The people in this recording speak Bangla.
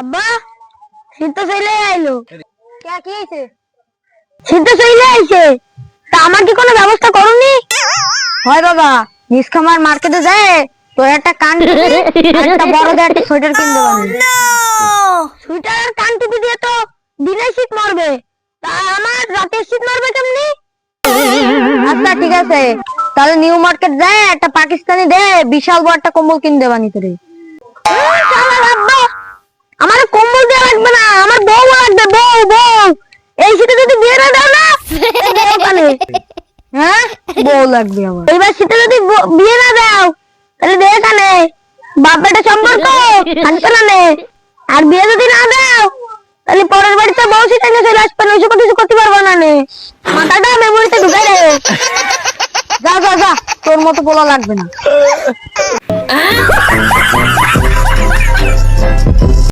আব্বা শীত তো চলে আইলো। কে কি হয়েছে শীত তো চলে আইছে। তা আমার কি কোনো ব্যবস্থা করুনি? হয় বাবা নিষ্কামার মার্কেটে যায় তো একটা কান টুপি আর একটা একটা সোয়েটার কিনতে পারি সোয়েটার আর কান টুপি দিয়ে তো দিনে শীত মরবে। তা আমার রাতে শীত মরবে কেমনি? আচ্ছা ঠিক আছে। তাহলে নিউ মার্কেট যায় একটা পাকিস্তানি দে বিশাল বড় একটা কম্বল কিনতে বানি তোরে। ওখানে। হ্যাঁ? বউ লাগবে। আমার এইবার শীতে যদি বিয়ে না দাও তাহলে দে এখানে বাপ বেটা সম্পর্ক। আনতে না নে, আর বিয়ে যদি না দাও তাহলে পরের বাড়িতে বউ শীতে নিয়ে চলে আসবে ওইসব কিছু করতে পারব না। নে মাথাটা মেমোরিতে ঢুকে রে যা যা যা, তোর মতো বলা লাগবে না।